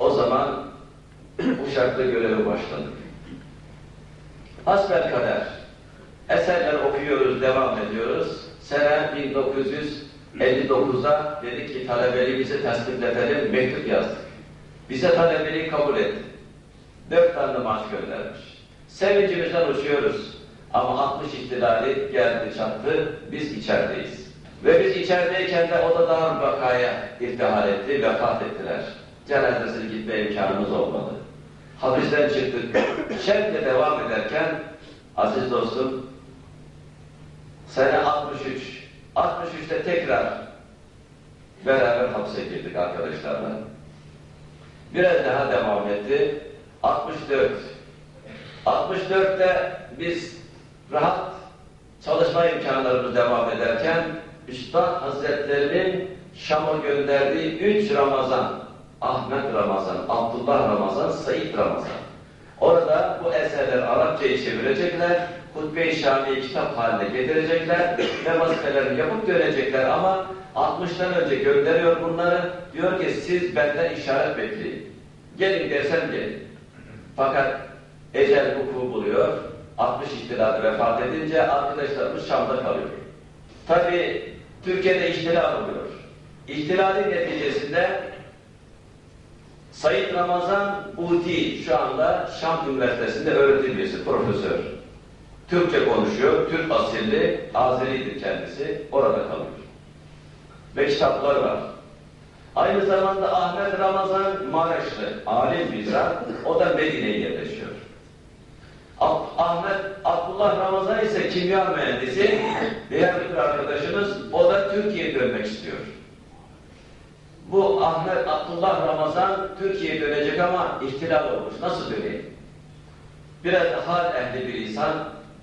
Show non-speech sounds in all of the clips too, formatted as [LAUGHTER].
O zaman [CLEARS THROAT] Uşak'ta görevi başladık. Hasbel kader. Eserler okuyoruz, devam ediyoruz. Sene 1959'da dedik ki talebeliğimizi teslim edelim, mektup yazdık. Bize talebeliği kabul etti. Dört tane maaş göndermiş. Sevincimizden uçuyoruz. Ama 60 ihtilali geldi çattı, biz içerideyiz. Ve biz içerideyken de o da Darül Baka'ya irtihal etti, vefat ettiler. Cenazesine gitme imkanımız olmadı. Hapisten çıktık. Şevkle devam ederken, aziz dostum, sene 63, 63'te tekrar beraber hapse girdik arkadaşlarla. Biraz daha devam etti. 64. 64'te biz rahat çalışma imkanlarımız devam ederken Üstad Hazretlerinin Şam'a gönderdiği üç Ramazan, Ahmet Ramazan, Abdullah Ramazan, Said Ramazan. Orada bu eserler Arapçayı çevirecekler, Hutbe-i Şami'yi kitap haline getirecekler ve vazifelerini yapıp dönecekler ama 60'tan önce gönderiyor bunları, diyor ki siz benden işaret bekleyin. Gelin dersem gelin. Fakat ecel hukuku buluyor, 60 ihtilalde vefat edince arkadaşlarımız Şam'da kalıyor. Tabi Türkiye'de ihtilal oluyor. İhtilalin neticesinde Sayın Ramazan Uti şu anda Şam Üniversitesi'nde öğretim üyesi, profesör. Türkçe konuşuyor, Türk asilli, Azeri'dir kendisi, orada kalıyor. Ve kitapları var. Aynı zamanda Ahmet Ramazan Maraşlı, alim bir o da Medine'ye yerleşiyor. Ahmet Abdullah Ramazan ise kimya mühendisi, bir arkadaşımız, o da Türkiye'ye dönmek istiyor. Bu Ahmet Abdullah Ramazan Türkiye'ye dönecek ama ihtilal olmuş. Nasıl döneyim? Biraz da hal ehli bir insan,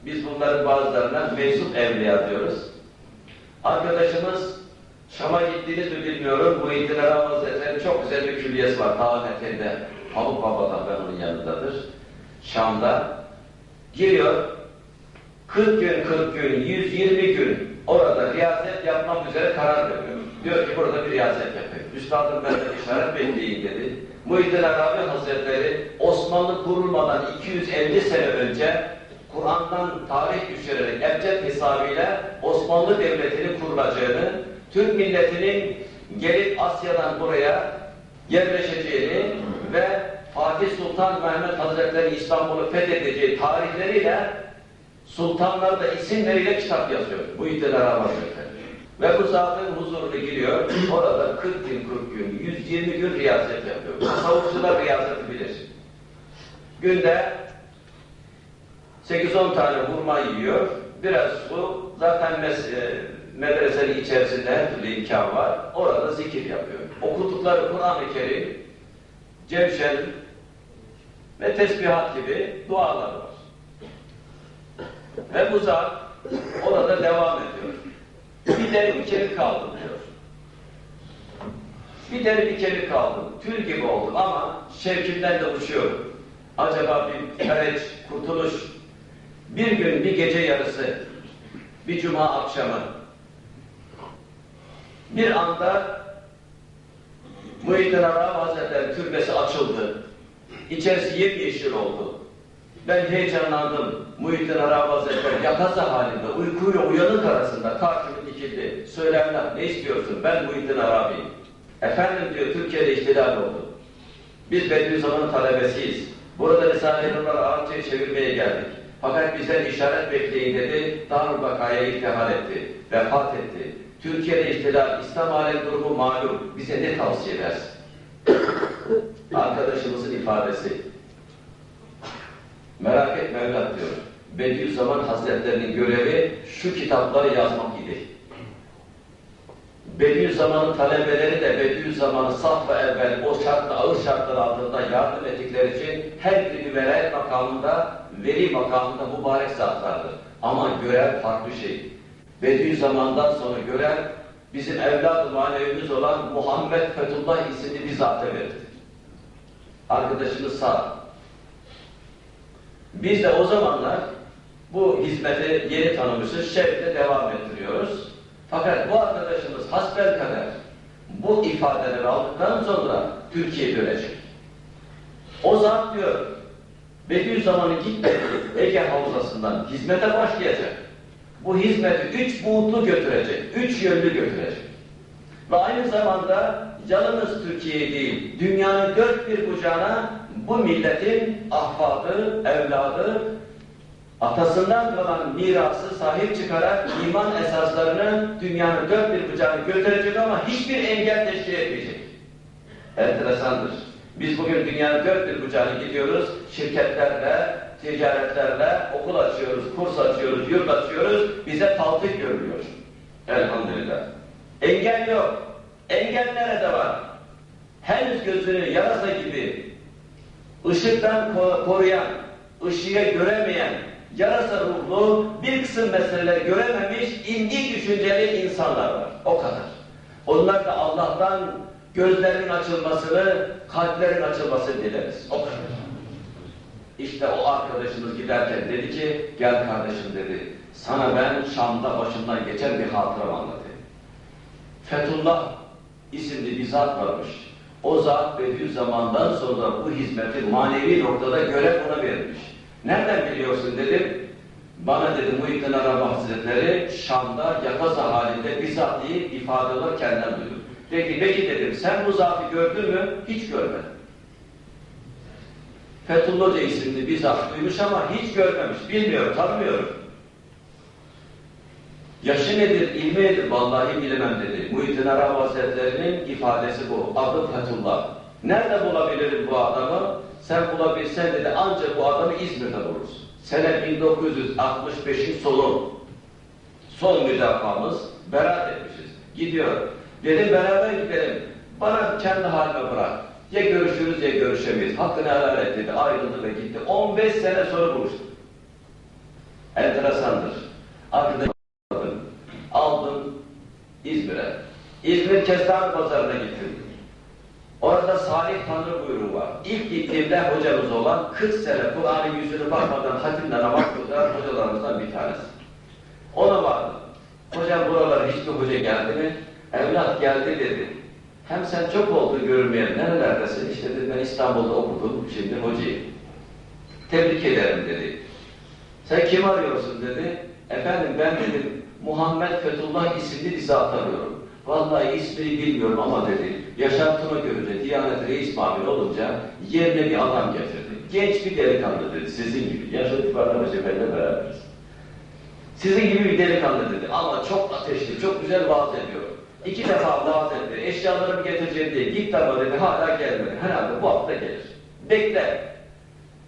biz bunların bazılarına meczup evliya diyoruz. Arkadaşımız Şam'a gittiniz mi bilmiyorum. Bu İntilar Hazretleri'nin çok güzel bir külliyesi var. Tağmetinde. Pamuk Baba'dan ben onun yanındadır. Şam'da. Giriyor. 40 gün, 40 gün, 120 gün orada riyazet yapmak üzere karar veriyor. Diyor ki burada bir riyazet yapayım. Üstadım ben de işaret bekleyin dedi. Muhyiddin Arabi Hazretleri Osmanlı kurulmadan 250 sene önce Kur'an'dan tarih düşürerek ebced hesabıyla Osmanlı Devleti'nin kurulacağını Türk milletinin gelip Asya'dan buraya yerleşeceğini ve Fatih Sultan Mehmet Hazretleri İstanbul'u fethedeceği tarihleriyle sultanlar da isimleriyle kitap yazıyor. Bu iddialar Hazretleri. Ve bu zatın huzuruna giriyor. Orada 40 gün 40 gün, 120 gün riyazet yapıyor. Tasavvufçular riyazeti bilir. Günde 8-10 tane hurma yiyor. Biraz su. Zaten mes medresenin içerisinde her imkan var. Orada zikir yapıyor. Okudukları Kur'an-ı Kerim, Cevşen ve tesbihat gibi dualar var. Ve bu zat orada devam ediyor. Bir deri bir kemik kaldım diyor. Bir deri bir kemik kaldım. Tül gibi oldum ama şevkimden de uçuyorum. Acaba bir fereç, kurtuluş, bir gün bir gece yarısı, bir cuma akşamı bir anda Muhyiddin Arabi Hazretleri türbesi açıldı. İçerisi yemyeşil oldu. Ben heyecanlandım. Muhyiddin Arabi Hazretleri yakaza halinde, uykuyla uyanık arasında karşıma dikildi. Söylemler, ne istiyorsun? Ben Muhyiddin Arabi'yim. Efendim diyor, Türkiye'de ihtilal oldu. Biz Bediüzzaman'ın talebesiyiz. Burada Risale-i Nurlar Arapçayı çevirmeye geldik. Fakat bizden işaret bekleyin dedi, Darül Baka'ya ihtihar etti, vefat etti. Türkiye'de ihtilal, İslam alem durumu malum. Bize ne tavsiye edersin? [COUGHS] Arkadaşımızın ifadesi. Merak etme evlat diyor. Bediüzzaman Hazretlerinin görevi şu kitapları yazmak idi. Bediüzzaman'ın talebeleri de Bediüzzaman'ı saf ve evvel o şartla, ağır şartlar altında yardım ettikleri için her biri velayet makamında, veli makamında mübarek zatlardır. Ama görev farklı şey. Bediüzzaman'dan sonra görev bizim evladı manevimiz olan Muhammed Fethullah isimli bir zata verildi. Arkadaşımız sağ. Biz de o zamanlar Bu hizmeti yeni tanımışız, şevkle devam ettiriyoruz. Fakat bu arkadaşımız hasbelkader bu ifadeleri aldıktan sonra Türkiye dönecek. O zat diyor, Bediüzzaman'ın gitmedi Ege Havzası'ndan hizmete başlayacak. Bu hizmeti üç buğutlu götürecek, üç yönlü götürecek. Ve aynı zamanda yalnız Türkiye değil, dünyanın dört bir bucağına bu milletin ahfadı, evladı, atasından kalan mirası sahip çıkarak iman esaslarını dünyanın dört bir bucağına götürecek ama hiçbir engel teşkil etmeyecek. Enteresandır. Biz bugün dünyanın dört bir bucağına gidiyoruz, şirketlerle, ticaretlerle okul açıyoruz, kurs açıyoruz, yurt açıyoruz, bize taltif görülüyor. Elhamdülillah. Engel yok. Engel nerede var? Henüz gözünü yarasa gibi ışıktan koruyan, ışığı göremeyen, yarasa ruhlu bir kısım meseleleri görememiş, indi düşünceli insanlar var. O kadar. Onlar da Allah'tan gözlerin açılmasını, kalplerin açılmasını dileriz. O kadar. İşte o arkadaşımız giderken dedi ki, gel kardeşim dedi, sana ben Şam'da başımdan geçen bir hatıram anlatayım. Fethullah isimli bir zat varmış. O zat Bediüzzaman'dan sonra bu hizmeti manevi noktada görev ona vermiş. Nereden biliyorsun dedim. Bana dedi Muhittin Arabi Hazretleri Şam'da yakaza halinde bizatihi ifadeler kendinden duydum. Peki, peki dedim sen bu zatı gördün mü? Hiç görmedim. Fethullah Hoca isimli bir zat duymuş ama hiç görmemiş. Bilmiyor, tanımıyorum. Yaşı nedir, ilmi nedir? Vallahi bilemem dedi. Muhittin Arabi Hazretleri'nin ifadesi bu. Adı Fethullah. Nerede bulabilirim bu adamı? Sen bulabilsen dedi ancak bu adamı İzmir'de buluruz. Sene 1965'in sonu. Son müdafaamız. Beraat etmişiz. Gidiyor. Dedim beraber gidelim. Bana kendi halime bırak. Ya görüşürüz ya görüşemeyiz. Hakkını helal et dedi. Ayrıldı ve gitti. 15 sene sonra buluştuk. Enteresandır. Arkadaşlar aldım İzmir'e. İzmir Kestane Pazarı'na gittim. Orada Salih Tanrı buyruğu var. İlk gittiğimde hocamız olan 40 sene Kur'an'ın yüzünü bakmadan hatimle namaz kılan hocalarımızdan bir tanesi. Ona vardım. Hocam buralara hiçbir hoca geldi mi? Evlat geldi dedi. Hem sen çok oldu görmeyeli nerelerdesin? İşte dedi ben İstanbul'da okudum şimdi hocayım. Tebrik ederim dedi. Sen kim arıyorsun dedi. Efendim ben dedim Muhammed Fethullah isimli bir zat arıyorum. Vallahi ismini bilmiyorum ama dedi, yaşantımı görünce Diyanet Reis Mamir olunca yerine bir adam getirdi. Genç bir delikanlı dedi, sizin gibi. Yaş itibariyle Hoca beraberiz. Sizin gibi bir delikanlı dedi ama çok ateşli, çok güzel vaaz ediyor. İki defa vaaz etti, eşyalarımı getireceğim diye git ama dedi, hala gelmedi. Herhalde bu hafta gelir. Bekle.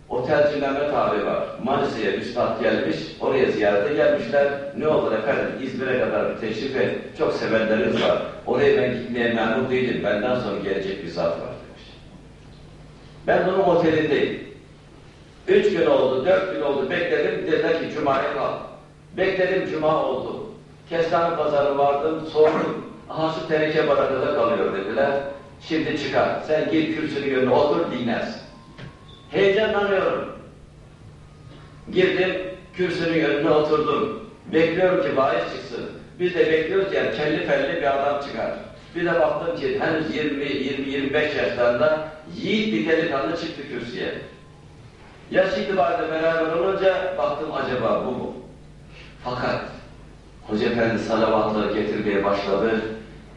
Otelci Mehmet abi var. Manisa'ya üstad gelmiş, oraya ziyarete gelmişler. Ne olur efendim İzmir'e kadar bir teşrif et. Çok sevenleriniz var. Oraya ben gitmeye memnun değilim. Benden sonra gelecek bir zat var demiş. Ben onun otelindeyim. Üç gün oldu, dört gün oldu. Bekledim. Dediler ki Cuma'ya kal. Bekledim Cuma oldu. Kestane pazarı vardım, sordum. Aha şu teneke barakada kalıyor dediler. Şimdi çıkar. Sen gir kürsünün önüne otur dinlersin. Heyecanlanıyorum. Girdim, kürsünün önüne oturdum. Bekliyorum ki vaiz çıksın. Biz de bekliyoruz yani kelli felli bir adam çıkar. Bir de baktım ki henüz 20-25 yaşlarında yiğit bir delikanlı çıktı kürsüye. Yaş itibariyle beraber olunca baktım acaba bu mu? Fakat Hoca Efendi salavatları getirmeye başladı.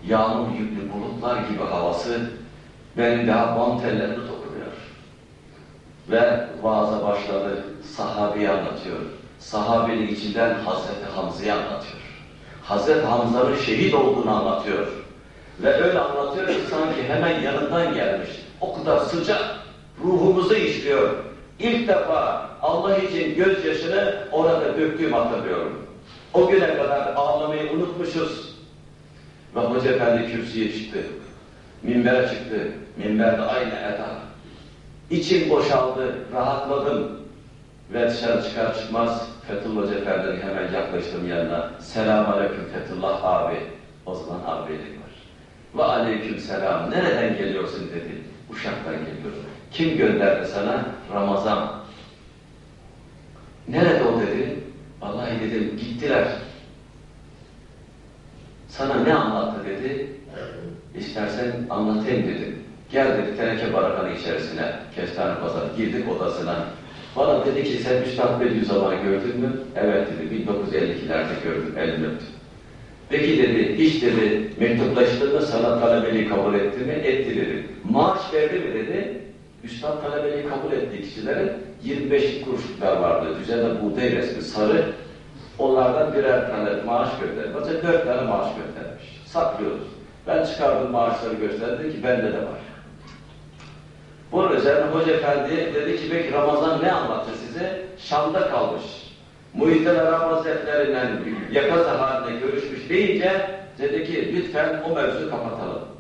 Yağmur yüklü bulutlar gibi havası benim daha bam tellerini dokunuyor. Ve vaaza başladı. Sahabeyi anlatıyor. Sahabenin içinden Hazreti Hamza'yı anlatıyor. Hazreti Hamza'nın şehit olduğunu anlatıyor. Ve öyle anlatıyor ki sanki hemen yanından gelmiş. O kadar sıcak ruhumuzu işliyor. İlk defa Allah için gözyaşını orada döktüğüm hatırlıyorum. O güne kadar ağlamayı unutmuşuz. Ve Hoca Efendi kürsüye çıktı. Minbere çıktı. Minberde aynı eda. İçim boşaldı, rahatladım. Ve dışarı çıkar çıkmaz Fethullah Hoca hemen yaklaştım yanına. Selamun Aleyküm Fethullah abi. O zaman abilik var. Ve aleyküm selam. Nereden geliyorsun dedi. Uşak'tan geliyorum. Kim gönderdi sana? Ramazan. Nerede o dedi? Dedim gittiler. Sana ne anlattı dedi. İstersen anlatayım dedim. Gel dedi teneke barakanın içerisine, kestane pazarı, girdik odasına. Bana dedi ki sen Üstad Bediüzzaman'ı gördün mü? Evet dedi, 1952'lerde gördüm, elini öptüm. Peki dedi, hiç dedi, mektuplaştı mı, sana talebeliği kabul etti mi? Etti dedi. Maaş verdi mi dedi. Üstad talebeliği kabul ettiği kişilerin 25 kuruşluklar vardı. Üzerinde buğday resmi, sarı. Onlardan birer tane maaş gönderdi. Mesela dört tane maaş göndermiş. Saklıyoruz. Ben çıkardım maaşları gösterdi ki bende de var. Bunun üzerine Hoca Efendi dedi ki peki Ramazan ne anlattı size? Şam'da kalmış. Muhittin Arap Hazretleri'yle yakası haline görüşmüş deyince dedi ki lütfen o mevzuyu kapatalım.